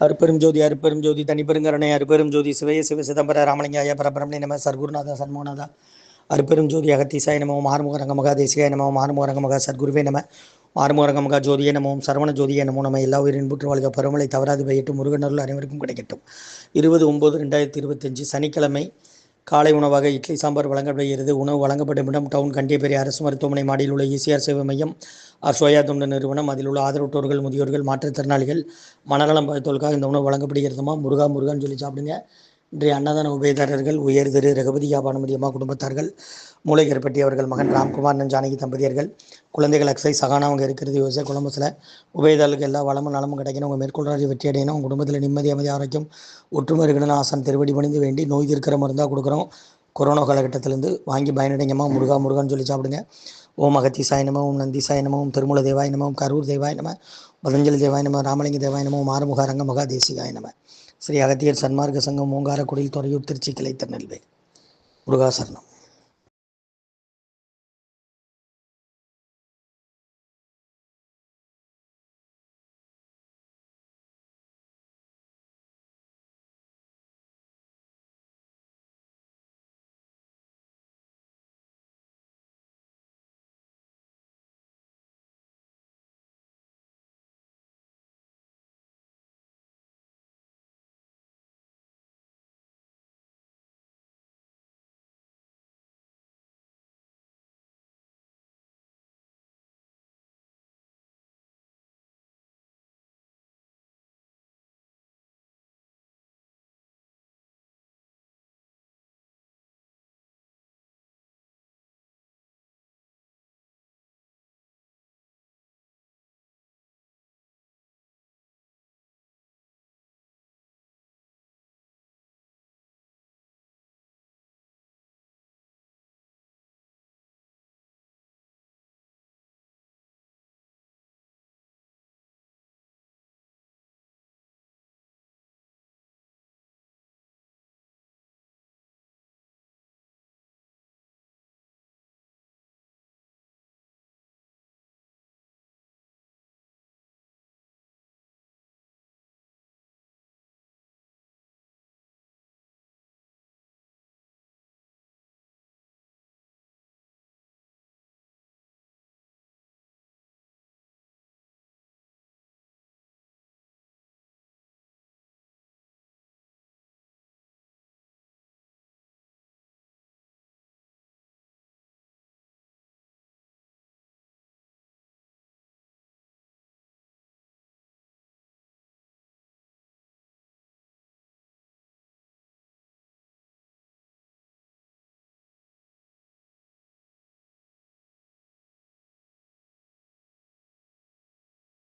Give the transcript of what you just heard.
அருப்பெரும் ஜோதி அருப்பெரும் ஜோதி தனிப்பெருங்கரணை அருப்பெரும் ஜோதி சிவய சிவ சிதம்பர ராமலிங்காய பரபிரமணி நம சர்க்குருநாதா சண்முகநாதா. அருப்பெரும் ஜோதி அகத்தீசாய நமவும் ஆறுமுக ரங்கமகா தேசிகாய நமவும் ஆறுமுக ரங்கமகா சர்க்குருவே நம. ஆறுமுக ரங்கமகா ஜோதியே நமோம் சரவண ஜோதியே நமோ நம்ம எல்லா உயிரின் புற்று வாழ்க பருமலை தவறாது பெய்யட்டும் முருகனருள் அனைவருக்கும் கிடைக்கட்டும். இருபது ஒம்பது ரெண்டாயிரத்தி இருபத்தஞ்சு சனிக்கிழமை காலை உணவாக இட்லி சாம்பார் வழங்கப்படுகிறது. உணவு வழங்கப்படும் இடம் டவுன் கண்டியப்பேரி அரசு மருத்துவமனை மாடியில் உள்ள இசிஆர் சேவை மையம் அசோயா சோயா தொண்டு நிறுவனம். அதில் உள்ள ஆதரவற்றோர்கள் முதியோர்கள் மாற்றுத்திறனாளிகள் மனநலம் தொழுக்காக இந்த உணவு வழங்கப்படுகிறதுமா? முருகா முருகான்னு சொல்லி சாப்பிடுங்க. இன்றைய அன்னதான உபயதாரர்கள் உயர் திரு ரகுபதியா யாபானுமதி அம்மா குடும்பத்தார்கள் மூளைகர்பட்டி அவர்கள் மகன் ராம்குமார் நன் ஜானகி தம்பதியர்கள் குழந்தைகள் அக்ஸை சகானா அவங்க இருக்கிறது யோசிச்சா குழம்புல. உபயதாரர்களுக்கு எல்லா வளமும் நலமும் கிடைக்கணும். உங்கள் மேற்கொள்றாஜி வெற்றி அடையணும். உங்கள் குடும்பத்தில் நிம்மதி அமைதி ஆரோக்கியம் ஒற்றுமை இருக்கணும்னு ஆசான் திருவடி பணிந்து வேண்டி நோய் தீர்க்கிற மருந்தாக கொடுக்குறோம். கொரோனா காலகட்டத்திலேருந்து வாங்கி பயனடைங்கம்மா. முருகா முருகான்னு சொல்லி சாப்பிடுங்க. ஓம் அகத்தி சாயனமோ ஓம் நந்தி சாயனமோ ஓம் திருமூல தேவாய ஓம் கரூர் தேவாய நம பதஞ்சலி தேவாய நம ராமலிங்க தேவாய நமோ மாறுமுக ரங்க மகா நம. ஸ்ரீ அகத்தியர் சன்மார்க்க சங்கம் ஓங்காரக்குடியில் துறையூர் திருச்சி கிளை திருநெல்வேல். முருகாசரணம்.